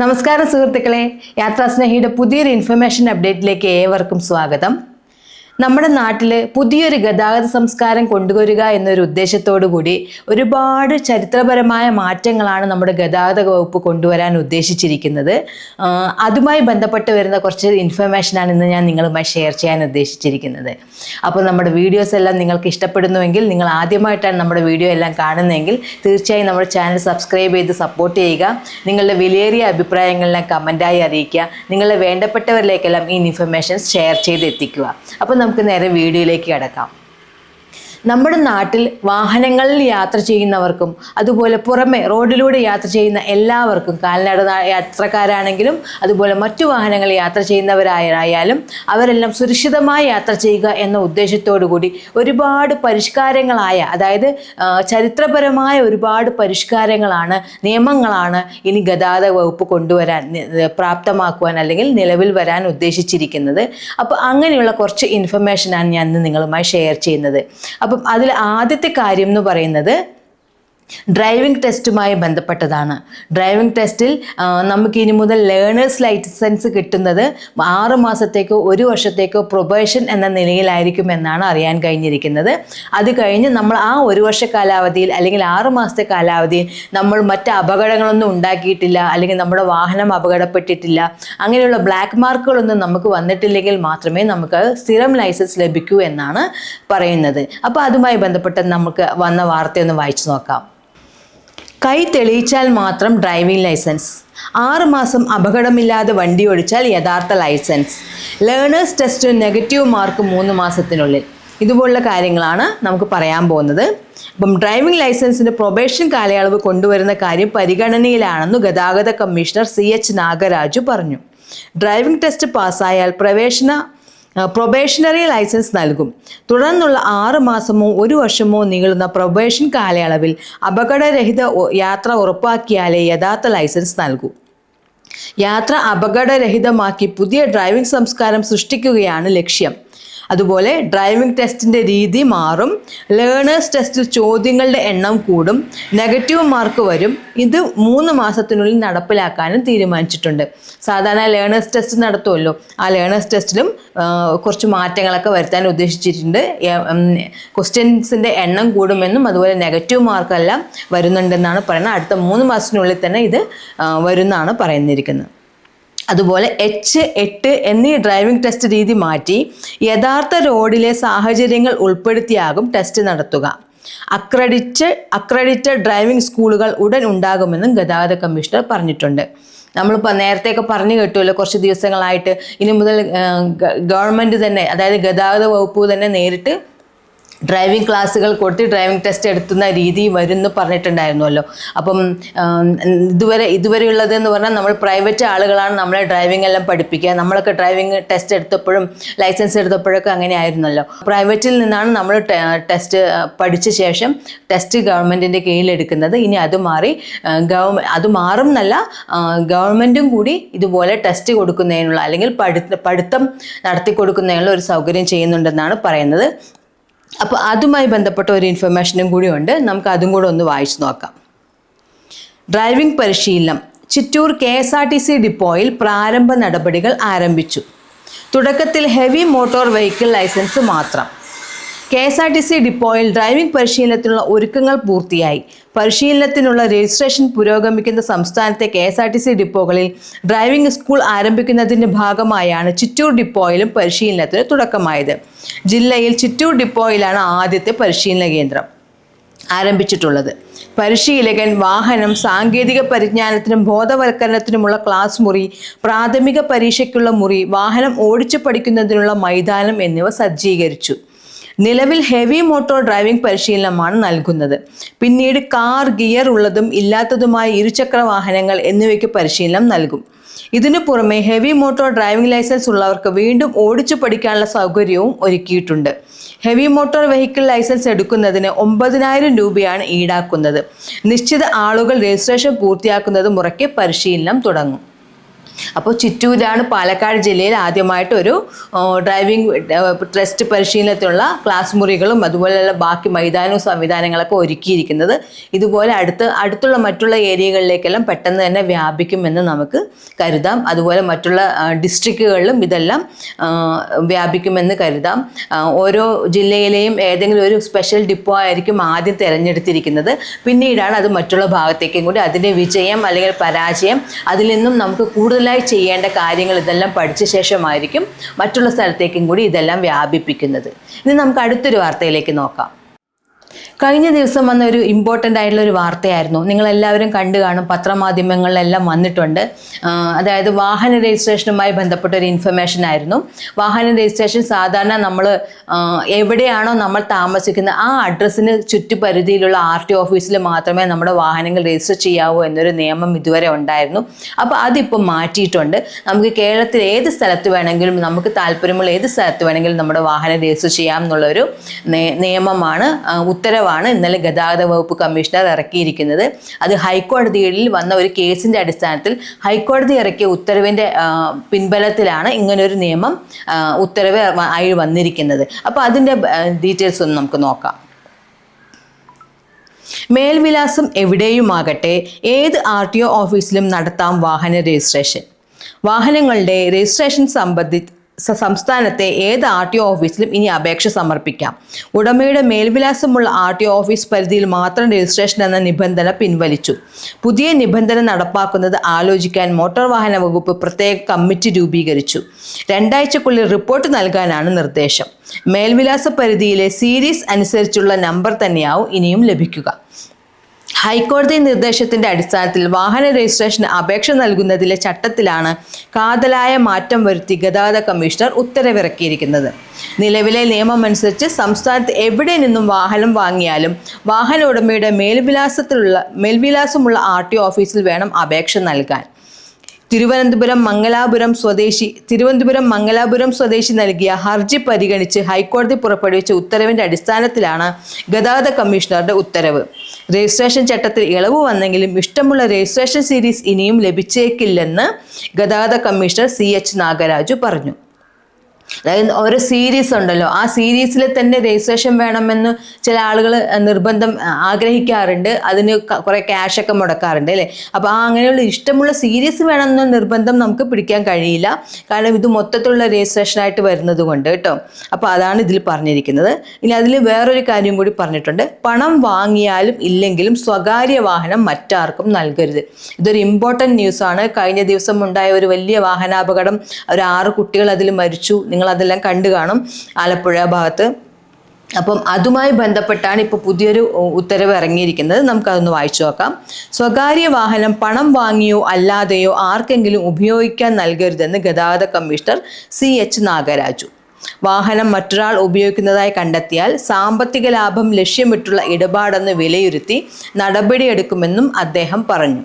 നമസ്കാരം സുഹൃത്തുക്കളെ. യാത്രാസ്നേഹിയുടെ പുതിയൊരു ഇൻഫർമേഷൻ അപ്ഡേറ്റിലേക്ക് ഏവർക്കും സ്വാഗതം. നമ്മുടെ നാട്ടിൽ പുതിയൊരു ഗതാഗത സംസ്കാരം കൊണ്ടുവരിക എന്നൊരു ഉദ്ദേശത്തോടു കൂടി ഒരുപാട് ചരിത്രപരമായ മാറ്റങ്ങളാണ് നമ്മുടെ ഗതാഗത വകുപ്പ് കൊണ്ടുവരാൻ ഉദ്ദേശിച്ചിരിക്കുന്നത്. അതുമായി ബന്ധപ്പെട്ട് വരുന്ന കുറച്ച് ഇൻഫർമേഷനാണ് ഇന്ന് ഞാൻ നിങ്ങളുമായി ഷെയർ ചെയ്യാൻ ഉദ്ദേശിച്ചിരിക്കുന്നത്. അപ്പോൾ നമ്മുടെ വീഡിയോസ് എല്ലാം നിങ്ങൾക്ക് ഇഷ്ടപ്പെടുന്നുവെങ്കിൽ നിങ്ങൾ ആദ്യമായിട്ടാണ് നമ്മുടെ വീഡിയോ എല്ലാം കാണുന്നതെങ്കിൽ തീർച്ചയായും നമ്മുടെ ചാനൽ സബ്സ്ക്രൈബ് ചെയ്ത് സപ്പോർട്ട് ചെയ്യുക. നിങ്ങളുടെ വിലയേറിയ അഭിപ്രായങ്ങളെല്ലാം കമന്റായി അറിയിക്കുക. നിങ്ങളുടെ വേണ്ടപ്പെട്ടവരിലേക്കെല്ലാം ഈ ഇൻഫർമേഷൻസ് ഷെയർ ചെയ്ത് എത്തിക്കുക. അപ്പോൾ നമുക്ക് നേരെ വീഡിയോയിലേക്ക് കിടക്കാം. നമ്മുടെ നാട്ടിൽ വാഹനങ്ങളിൽ യാത്ര ചെയ്യുന്നവർക്കും അതുപോലെ പുറമെ റോഡിലൂടെ യാത്ര ചെയ്യുന്ന എല്ലാവർക്കും കാൽനട യാത്രക്കാരാണെങ്കിലും അതുപോലെ മറ്റു വാഹനങ്ങൾ യാത്ര ചെയ്യുന്നവരായാലും അവരെല്ലാം സുരക്ഷിതമായി യാത്ര ചെയ്യുക എന്ന ഉദ്ദേശത്തോടു കൂടി ഒരുപാട് പരിഷ്കാരങ്ങളായ അതായത് ചരിത്രപരമായ ഒരുപാട് പരിഷ്കാരങ്ങളാണ് നിയമങ്ങളാണ് ഇനി ഗതാഗത വകുപ്പ് കൊണ്ടുവരാൻ പ്രാപ്തമാക്കുവാൻ അല്ലെങ്കിൽ നിലവിൽ വരാൻ ഉദ്ദേശിച്ചിരിക്കുന്നത്. അപ്പോൾ അങ്ങനെയുള്ള കുറച്ച് ഇൻഫർമേഷനാണ് ഞാൻ നിങ്ങളുമായി ഷെയർ ചെയ്യുന്നത്. അപ്പം അതിൽ ആദ്യത്തെ കാര്യം എന്ന് പറയുന്നത് ഡ്രൈവിംഗ് ടെസ്റ്റുമായി ബന്ധപ്പെട്ടതാണ്. ഡ്രൈവിംഗ് ടെസ്റ്റിൽ നമുക്ക് ഇനി മുതൽ ലേണേഴ്സ് ലൈസൻസ് കിട്ടുന്നത് ആറ് മാസത്തേക്കോ ഒരു വർഷത്തേക്കോ പ്രൊബേഷൻ എന്ന നിലയിലായിരിക്കും എന്നാണ് അറിയാൻ കഴിഞ്ഞിരിക്കുന്നത്. അത് കഴിഞ്ഞ് നമ്മൾ ആ ഒരു വർഷ കാലാവധിയിൽ അല്ലെങ്കിൽ ആറ് മാസത്തെ കാലാവധിയിൽ നമ്മൾ മറ്റ് അപകടങ്ങളൊന്നും ഉണ്ടാക്കിയിട്ടില്ല അല്ലെങ്കിൽ നമ്മുടെ വാഹനം അപകടപ്പെട്ടിട്ടില്ല അങ്ങനെയുള്ള ബ്ലാക്ക് മാർക്കുകളൊന്നും നമുക്ക് വന്നിട്ടില്ലെങ്കിൽ മാത്രമേ നമുക്ക് സ്ഥിരം ലൈസൻസ് ലഭിക്കൂ എന്നാണ് പറയുന്നത്. അപ്പോൾ അതുമായി ബന്ധപ്പെട്ട് നമുക്ക് വന്ന വാർത്തയൊന്ന് വായിച്ചു നോക്കാം. കൈ തെളിയിച്ചാൽ മാത്രം ഡ്രൈവിംഗ് ലൈസൻസ്. ആറ് മാസം അപകടമില്ലാതെ വണ്ടി ഓടിച്ചാൽ യഥാർത്ഥ licence. Learners test negative mark മൂന്ന് മാസത്തിനുള്ളിൽ. ഇതുപോലുള്ള കാര്യങ്ങളാണ് നമുക്ക് പറയാൻ പോകുന്നത്. അപ്പം ഡ്രൈവിംഗ് ലൈസൻസിന്റെ പ്രൊബേഷൻ കാലയളവ് കൊണ്ടുവരുന്ന കാര്യം പരിഗണനയിലാണെന്ന് ഗതാഗത കമ്മീഷണർ സി എച്ച് നാഗരാജു പറഞ്ഞു. ഡ്രൈവിംഗ് ടെസ്റ്റ് പാസ്സായാൽ പ്രവേശന പ്രൊബേഷണറി ലൈസൻസ് നൽകും. തുടർന്നുള്ള ആറ് മാസമോ ഒരു വർഷമോ നീളുന്ന പ്രൊബേഷൻ കാലയളവിൽ അപകടരഹിത യാത്ര ഉറപ്പാക്കിയാലേ യഥാർത്ഥ ലൈസൻസ് നൽകൂ. യാത്ര അപകടരഹിതമാക്കി പുതിയ ഡ്രൈവിംഗ് സംസ്കാരം സൃഷ്ടിക്കുകയാണ് ലക്ഷ്യം. അതുപോലെ ഡ്രൈവിംഗ് ടെസ്റ്റിന്റെ രീതി മാറും. ലേണേഴ്സ് ടെസ്റ്റിൽ ചോദ്യങ്ങളുടെ എണ്ണം കൂടും. നെഗറ്റീവ് മാർക്ക് വരും. ഇത് മൂന്ന് മാസത്തിനുള്ളിൽ നടപ്പിലാക്കാനും തീരുമാനിച്ചിട്ടുണ്ട്. സാധാരണ ലേണേഴ്സ് ടെസ്റ്റ് നടത്തുമല്ലോ ആ ലേണേഴ്സ് ടെസ്റ്റിലും കുറച്ച് മാറ്റങ്ങളൊക്കെ വരുത്താൻ ഉദ്ദേശിച്ചിട്ടുണ്ട്. ക്വസ്റ്റ്യൻസിന്റെ എണ്ണം കൂടുമെന്നും അതുപോലെ നെഗറ്റീവ് മാർക്കെല്ലാം വരുന്നുണ്ടെന്നാണ് പറയുന്നത്. അടുത്ത മൂന്ന് മാസത്തിനുള്ളിൽ തന്നെ ഇത് വരുന്നതാണ് പറയുന്നിരിക്കുന്നത്. അതുപോലെ എച്ച് എട്ട് എന്നീ ഡ്രൈവിംഗ് ടെസ്റ്റ് രീതി മാറ്റി യഥാർത്ഥ റോഡിലെ സാഹചര്യങ്ങൾ ഉൾപ്പെടുത്തിയാകും ടെസ്റ്റ് നടത്തുക. അക്രഡിറ്റ് അക്രഡിറ്റഡ് ഡ്രൈവിംഗ് സ്കൂളുകൾ ഉടൻ ഉണ്ടാകുമെന്നും ഗതാഗത കമ്മീഷണർ പറഞ്ഞിട്ടുണ്ട്. നമ്മളിപ്പോൾ നേരത്തെയൊക്കെ പറഞ്ഞു കേട്ടുമല്ലോ കുറച്ച് ദിവസങ്ങളായിട്ട്. ഇനി മുതൽ ഗവൺമെന്റ് തന്നെ അതായത് ഗതാഗത വകുപ്പ് തന്നെ നേരിട്ട് ഡ്രൈവിംഗ് ക്ലാസ്സുകൾ കൊടുത്ത് ഡ്രൈവിംഗ് ടെസ്റ്റ് എടുത്തുന്ന രീതി വരുമെന്ന് പറഞ്ഞിട്ടുണ്ടായിരുന്നല്ലോ. അപ്പം ഇതുവരെ ഇതുവരെയുള്ളത് എന്ന് പറഞ്ഞാൽ നമ്മൾ പ്രൈവറ്റ് ആളുകളാണ് നമ്മളെ ഡ്രൈവിംഗ് എല്ലാം പഠിപ്പിക്കുക. നമ്മളൊക്കെ ഡ്രൈവിംഗ് ടെസ്റ്റ് എടുത്തപ്പോഴും ലൈസൻസ് എടുത്തപ്പോഴൊക്കെ അങ്ങനെ ആയിരുന്നല്ലോ. പ്രൈവറ്റിൽ നിന്നാണ് നമ്മൾ ടെസ്റ്റ് പഠിച്ച ശേഷം ടെസ്റ്റ് ഗവൺമെന്റിന്റെ കീഴിലെടുക്കുന്നത്. ഇനി അത് മാറി ഗവ അത് മാറും എന്നല്ല ഗവൺമെന്റും കൂടി ഇതുപോലെ ടെസ്റ്റ് കൊടുക്കുന്നതിനുള്ള അല്ലെങ്കിൽ പഠിത്തം നടത്തി കൊടുക്കുന്നതിനുള്ള ഒരു സൗകര്യം ചെയ്യുന്നുണ്ടെന്നാണ് പറയുന്നത്. അപ്പോൾ അതുമായി ബന്ധപ്പെട്ട ഒരു ഇൻഫർമേഷനും കൂടി ഉണ്ട് നമുക്ക് അതും കൂടെ ഒന്ന് വായിച്ചു നോക്കാം. ഡ്രൈവിംഗ് പരിശീലനം. Chittur K S R T C ഡിപ്പോയിൽ പ്രാരംഭ നടപടികൾ ആരംഭിച്ചു. തുടക്കത്തിൽ ഹെവി മോട്ടോർ വെഹിക്കിൾ ലൈസൻസ് മാത്രം. K S R T C ഡിപ്പോയിൽ ഡ്രൈവിംഗ് പരിശീലനത്തിനുള്ള ഒരുക്കങ്ങൾ പൂർത്തിയായി. പരിശീലനത്തിനുള്ള രജിസ്ട്രേഷൻ പുരോഗമിക്കുന്ന സംസ്ഥാനത്തെ K S R T C ഡിപ്പോകളിൽ driving school ആരംഭിക്കുന്നതിന്റെ ഭാഗമായാണ് ചിറ്റൂർ ഡിപ്പോയിലും പരിശീലനത്തിന് തുടക്കമായത്. ജില്ലയിൽ ചിറ്റൂർ ഡിപ്പോയിലാണ് ആദ്യത്തെ പരിശീലന കേന്ദ്രം ആരംഭിച്ചിട്ടുള്ളത്. പരിശീലകൻ വാഹനം സാങ്കേതിക പരിജ്ഞാനത്തിനും ബോധവൽക്കരണത്തിനുമുള്ള ക്ലാസ് മുറി പ്രാഥമിക പരീക്ഷയ്ക്കുള്ള മുറി വാഹനം ഓടിച്ചു പഠിക്കുന്നതിനുള്ള മൈതാനം എന്നിവ സജ്ജീകരിച്ചു. നിലവിൽ ഹെവി മോട്ടോർ ഡ്രൈവിംഗ് പരിശീലനമാണ് നൽകുന്നത്. പിന്നീട് കാർ ഗിയർ ഉള്ളതും ഇല്ലാത്തതുമായ ഇരുചക്ര വാഹനങ്ങൾ എന്നിവയ്ക്ക് പരിശീലനം നൽകും. ഇതിനു പുറമെ ഹെവി മോട്ടോർ ഡ്രൈവിംഗ് ലൈസൻസ് ഉള്ളവർക്ക് വീണ്ടും ഓടിച്ചു പഠിക്കാനുള്ള സൗകര്യവും ഒരുക്കിയിട്ടുണ്ട്. ഹെവി മോട്ടോർ വെഹിക്കിൾ ലൈസൻസ് എടുക്കുന്നതിന് ഒമ്പതിനായിരം രൂപയാണ് ഈടാക്കുന്നത്. നിശ്ചിത ആളുകൾ രജിസ്ട്രേഷൻ പൂർത്തിയാക്കുന്നത് മുറയ്ക്ക് പരിശീലനം തുടങ്ങും. അപ്പോൾ ചിറ്റൂരാണ് പാലക്കാട് ജില്ലയിൽ ആദ്യമായിട്ട് ഒരു ഡ്രൈവിംഗ് ടെസ്റ്റ് പരിശീലനത്തിനുള്ള ക്ലാസ് മുറികളും അതുപോലെയുള്ള ബാക്കി മൈതാനവും സംവിധാനങ്ങളൊക്കെ ഒരുക്കിയിരിക്കുന്നത്. ഇതുപോലെ അടുത്ത് അടുത്തുള്ള മറ്റുള്ള ഏരിയകളിലേക്കെല്ലാം പെട്ടെന്ന് തന്നെ വ്യാപിക്കുമെന്ന് നമുക്ക് കരുതാം. അതുപോലെ മറ്റുള്ള ഡിസ്ട്രിക്റ്റുകളിലും ഇതെല്ലാം വ്യാപിക്കുമെന്ന് കരുതാം. ഓരോ ജില്ലയിലെയും ഏതെങ്കിലും ഒരു സ്പെഷ്യൽ ഡിപ്പോ ആയിരിക്കും ആദ്യം തിരഞ്ഞെടുത്തിരിക്കുന്നത്. പിന്നീടാണ് അത് മറ്റുള്ള ഭാഗത്തേക്കും കൂടി അതിന്റെ വിജയം അല്ലെങ്കിൽ പരാജയം അതിൽ നിന്നും നമുക്ക് കൂടുതലായി ചെയ്യേണ്ട കാര്യങ്ങൾ ഇതെല്ലാം പഠിച്ച ശേഷമായിരിക്കും മറ്റുള്ള സ്ഥലത്തേക്കും കൂടി ഇതെല്ലാം വ്യാപിപ്പിക്കുന്നത്. ഇനി നമുക്ക് അടുത്തൊരു വാർത്തയിലേക്ക് നോക്കാം. കഴിഞ്ഞ ദിവസം വന്ന ഒരു ഇമ്പോർട്ടന്റ് ആയിട്ടുള്ള ഒരു വാർത്തയായിരുന്നു. നിങ്ങളെല്ലാവരും കണ്ടു കാണും പത്രമാധ്യമങ്ങളിലെല്ലാം വന്നിട്ടുണ്ട്. അതായത് വാഹന രജിസ്ട്രേഷനുമായി ബന്ധപ്പെട്ട ഒരു ഇൻഫർമേഷൻ ആയിരുന്നു. വാഹന രജിസ്ട്രേഷൻ സാധാരണ നമ്മൾ എവിടെയാണോ നമ്മൾ താമസിക്കുന്ന ആ അഡ്രസ്സിന് ചുറ്റുപരിധിയിലുള്ള ആർ ടി ഓഫീസിൽ മാത്രമേ നമ്മുടെ വാഹനങ്ങൾ രജിസ്റ്റർ ചെയ്യാവൂ എന്നൊരു നിയമം ഇതുവരെ ഉണ്ടായിരുന്നു. അപ്പോൾ അതിപ്പോൾ മാറ്റിയിട്ടുണ്ട്. നമുക്ക് കേരളത്തിൽ ഏത് സ്ഥലത്ത് വേണമെങ്കിലും നമുക്ക് താല്പര്യമുള്ള ഏത് സ്ഥലത്ത് വേണമെങ്കിലും നമ്മുടെ വാഹനം രജിസ്റ്റർ ചെയ്യാം എന്നുള്ളൊരു നിയമമാണ്. ആ, ഉത്തരവാണ്. ഇന്നലെ ഗതാഗത വകുപ്പ് കമ്മീഷണർ ഇറക്കിയിരിക്കുന്നത്. അത് ഹൈക്കോടതിയിൽ വന്ന ഒരു കേസിന്റെ അടിസ്ഥാനത്തിൽ ഹൈക്കോടതി ഇറക്കിയ ഉത്തരവിന്റെ പിൻബലത്തിലാണ് ഇങ്ങനൊരു നിയമം ഉത്തരവ് ആയി വന്നിരിക്കുന്നത്. അപ്പോൾ അതിന്റെ ഡീറ്റെയിൽസ് ഒന്ന് നമുക്ക് നോക്കാം. മേൽവിലാസം എവിടെയുമാകട്ടെ ഏത് ആർ ടി ഒ ഓഫീസിലും നടത്താം വാഹന രജിസ്ട്രേഷൻ. വാഹനങ്ങളുടെ രജിസ്ട്രേഷൻ സംബന്ധി സംസ്ഥാനത്തെ ഏത് ആർ ടി ഒ ഓഫീസിലും ഇനി അപേക്ഷ സമർപ്പിക്കാം. ഉടമയുടെ മേൽവിലാസമുള്ള ആർ ടി ഒ ഓഫീസ് പരിധിയിൽ മാത്രം രജിസ്ട്രേഷൻ എന്ന നിബന്ധന പിൻവലിച്ചു. പുതിയ നിബന്ധന നടപ്പാക്കുന്നത് ആലോചിക്കാൻ മോട്ടോർ വാഹന വകുപ്പ് പ്രത്യേക കമ്മിറ്റി രൂപീകരിച്ചു. രണ്ടാഴ്ചക്കുള്ളിൽ റിപ്പോർട്ട് നൽകാനാണ് നിർദ്ദേശം. മേൽവിലാസ പരിധിയിലെ സീരീസ് അനുസരിച്ചുള്ള നമ്പർ തന്നെയാവും ഇനിയും ലഭിക്കുക. ഹൈക്കോടതി നിർദ്ദേശത്തിന്റെ അടിസ്ഥാനത്തിൽ വാഹന രജിസ്ട്രേഷന് അപേക്ഷ നൽകുന്നതിലെ ചട്ടത്തിലാണ് കാതലായ മാറ്റം വരുത്തി ഗതാഗത കമ്മീഷണർ ഉത്തരവിറക്കിയിരിക്കുന്നത്. നിലവിലെ നിയമം അനുസരിച്ച് സംസ്ഥാനത്ത് എവിടെ നിന്നും വാഹനം വാങ്ങിയാലും വാഹന ഉടമയുടെ മേൽവിലാസത്തിലുള്ള മേൽവിലാസമുള്ള ആർ ടി ഓഫീസിൽ വേണം അപേക്ഷ നൽകാൻ. തിരുവനന്തപുരം മംഗലാപുരം സ്വദേശി തിരുവനന്തപുരം മംഗലാപുരം സ്വദേശി നൽകിയ ഹർജി പരിഗണിച്ച് ഹൈക്കോടതി പുറപ്പെടുവിച്ച ഉത്തരവിന്റെ അടിസ്ഥാനത്തിലാണ് ഗതാഗത കമ്മീഷണറുടെ ഉത്തരവ്. രജിസ്ട്രേഷൻ ചട്ടത്തിൽ ഇളവ് വന്നെങ്കിലും ഇഷ്ടമുള്ള രജിസ്ട്രേഷൻ സീരീസ് ഇനിയും ലഭിച്ചേക്കില്ലെന്ന് ഗതാഗത കമ്മീഷണർ സി എച്ച് നാഗരാജു പറഞ്ഞു. അതായത് ഓരോ സീരീസ് ഉണ്ടല്ലോ. ആ സീരീസിൽ തന്നെ രജിസ്ട്രേഷൻ വേണമെന്ന് ചില ആളുകൾ നിർബന്ധം ആഗ്രഹിക്കാറുണ്ട്. അതിന് കുറെ ക്യാഷ് ഒക്കെ മുടക്കാറുണ്ട് അല്ലേ? അപ്പോൾ ആ അങ്ങനെയുള്ള ഇഷ്ടമുള്ള സീരീസ് വേണമെന്ന നിർബന്ധം നമുക്ക് പിടിക്കാൻ കഴിയില്ല. കാരണം ഇത് മൊത്തത്തിലുള്ള രജിസ്ട്രേഷൻ ആയിട്ട് വരുന്നത് കൊണ്ട് കേട്ടോ അപ്പോൾ അതാണ് ഇതിൽ പറഞ്ഞിരിക്കുന്നത്. ഇനി അതിൽ വേറൊരു കാര്യം കൂടി പറഞ്ഞിട്ടുണ്ട്. പണം വാങ്ങിയാലും ഇല്ലെങ്കിലും സ്വകാര്യ വാഹനം മറ്റാർക്കും നൽകരുത്. ഇതൊരു ഇമ്പോർട്ടന്റ് ന്യൂസാണ് കഴിഞ്ഞ ദിവസം ഉണ്ടായ ഒരു വലിയ വാഹനാപകടം. ഒരു ആറ് കുട്ടികൾ അതിൽ മരിച്ചു. നിങ്ങൾ അതെല്ലാം കണ്ടു കാണും ആലപ്പുഴ ഭാഗത്ത്. അപ്പം അതുമായി ബന്ധപ്പെട്ടാണ് ഇപ്പോൾ പുതിയൊരു ഉത്തരവ് ഇറങ്ങിയിരിക്കുന്നത്. നമുക്കതൊന്ന് വായിച്ചു നോക്കാം. സ്വകാര്യ വാഹനം പണം വാങ്ങിയോ അല്ലാതെയോ ആർക്കെങ്കിലും ഉപയോഗിക്കാൻ നൽകരുതെന്ന് ഗതാഗത കമ്മീഷണർ സി എച്ച് നാഗരാജു. വാഹനം മറ്റൊരാൾ ഉപയോഗിക്കുന്നതായി കണ്ടെത്തിയാൽ സാമ്പത്തിക ലാഭം ലക്ഷ്യമിട്ടുള്ള ഇടപാടെന്ന് വിലയിരുത്തി നടപടിയെടുക്കുമെന്നും അദ്ദേഹം പറഞ്ഞു.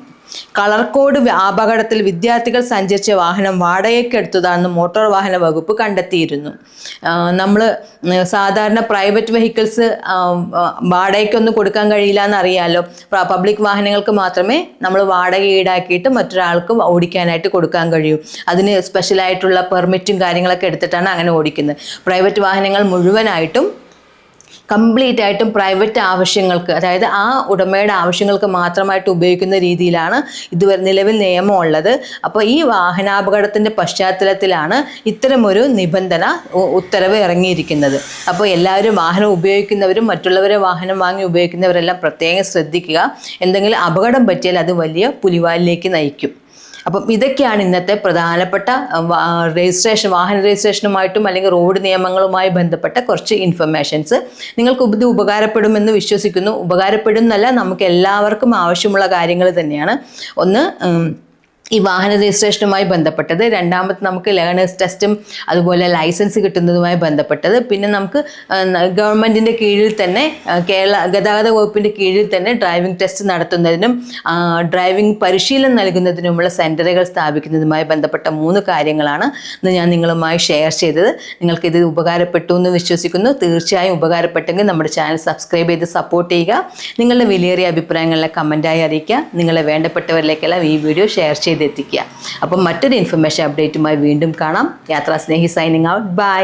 കളർ കോഡ് അപകടത്തിൽ വിദ്യാർത്ഥികൾ സഞ്ചരിച്ച വാഹനം വാടകയ്ക്കെടുത്തതാണെന്ന് മോട്ടോർ വാഹന വകുപ്പ് കണ്ടെത്തിയിരുന്നു. നമ്മൾ സാധാരണ പ്രൈവറ്റ് വെഹിക്കിൾസ് വാടകയ്ക്കൊന്നും കൊടുക്കാൻ കഴിയില്ല എന്നറിയാലോ പബ്ലിക് വാഹനങ്ങൾക്ക് മാത്രമേ നമ്മൾ വാടക ഈടാക്കിയിട്ട് മറ്റൊരാൾക്ക് ഓടിക്കാനായിട്ട് കൊടുക്കാൻ കഴിയൂ. അതിന് സ്പെഷ്യലായിട്ടുള്ള പെർമിറ്റും കാര്യങ്ങളൊക്കെ എടുത്തിട്ടാണ് അങ്ങനെ ഓടിക്കുന്നത്. പ്രൈവറ്റ് വാഹനങ്ങൾ മുഴുവനായിട്ടും കംപ്ലീറ്റ് ആയിട്ടും പ്രൈവറ്റ് ആവശ്യങ്ങൾക്ക് അതായത് ആ ഉടമയുടെ ആവശ്യങ്ങൾക്ക് മാത്രമായിട്ട് ഉപയോഗിക്കുന്ന രീതിയിലാണ് ഇതുവരെ നിലവിൽ നിയമം ഉള്ളത്. അപ്പോൾ ഈ വാഹനാപകടത്തിന്റെ പശ്ചാത്തലത്തിലാണ് ഇത്തരമൊരു നിബന്ധന ഉത്തരവ് ഇറങ്ങിയിരിക്കുന്നത്. അപ്പോൾ എല്ലാവരും വാഹനം ഉപയോഗിക്കുന്നവരും മറ്റുള്ളവരെ വാഹനം വാങ്ങി ഉപയോഗിക്കുന്നവരെല്ലാം പ്രത്യേകം ശ്രദ്ധിക്കുക. എന്തെങ്കിലും അപകടം പറ്റിയാൽ അത് വലിയ പുലിവാലിലേക്ക് നയിക്കും. അപ്പം ഇതൊക്കെയാണ് ഇന്നത്തെ പ്രധാനപ്പെട്ട രജിസ്ട്രേഷൻ വാഹന രജിസ്ട്രേഷനുമായിട്ടും അല്ലെങ്കിൽ റോഡ് നിയമങ്ങളുമായി ബന്ധപ്പെട്ട കുറച്ച് ഇൻഫർമേഷൻസ്. നിങ്ങൾക്ക് ഇത് ഉപകാരപ്പെടുമെന്ന് വിശ്വസിക്കുന്നു. ഉപകാരപ്പെടുന്നല്ല നമുക്ക് എല്ലാവർക്കും ആവശ്യമുള്ള കാര്യങ്ങൾ തന്നെയാണ്. ഒന്ന് ഈ വാഹന രജിസ്ട്രേഷനുമായി ബന്ധപ്പെട്ടത്. രണ്ടാമത് നമുക്ക് ലേണേഴ്സ് ടെസ്റ്റും അതുപോലെ ലൈസൻസ് കിട്ടുന്നതുമായി ബന്ധപ്പെട്ടത്. പിന്നെ നമുക്ക് ഗവൺമെന്റിന്റെ കീഴിൽ തന്നെ കേരള ഗതാഗത വകുപ്പിന്റെ കീഴിൽ തന്നെ ഡ്രൈവിംഗ് ടെസ്റ്റ് നടത്തുന്നതിനും ഡ്രൈവിംഗ് പരിശീലനം നൽകുന്നതിനുമുള്ള സെന്ററുകൾ സ്ഥാപിക്കുന്നതുമായി ബന്ധപ്പെട്ട മൂന്ന് കാര്യങ്ങളാണ് ഇന്ന് ഞാൻ നിങ്ങളുമായി ഷെയർ ചെയ്തത്. നിങ്ങൾക്ക് ഇത് ഉപകാരപ്പെട്ടു എന്ന് വിശ്വസിക്കുന്നു. തീർച്ചയായും ഉപകാരപ്പെട്ടെങ്കിൽ നമ്മുടെ ചാനൽ സബ്സ്ക്രൈബ് ചെയ്ത് സപ്പോർട്ട് ചെയ്യുക. നിങ്ങളുടെ വിലയേറിയ അഭിപ്രായങ്ങളെ കമന്റായി അറിയിക്കുക. നിങ്ങളെ വേണ്ടപ്പെട്ടവരിലേക്കെല്ലാം ഈ വീഡിയോ ഷെയർ ചെയ്തേക്കുക ചെയ്തെത്തിക്കുക അപ്പം മറ്റൊരു ഇൻഫർമേഷൻ അപ്ഡേറ്റുമായി വീണ്ടും കാണാം. യാത്രാ സ്നേഹി സൈനിങ് ഔട്ട് ബൈ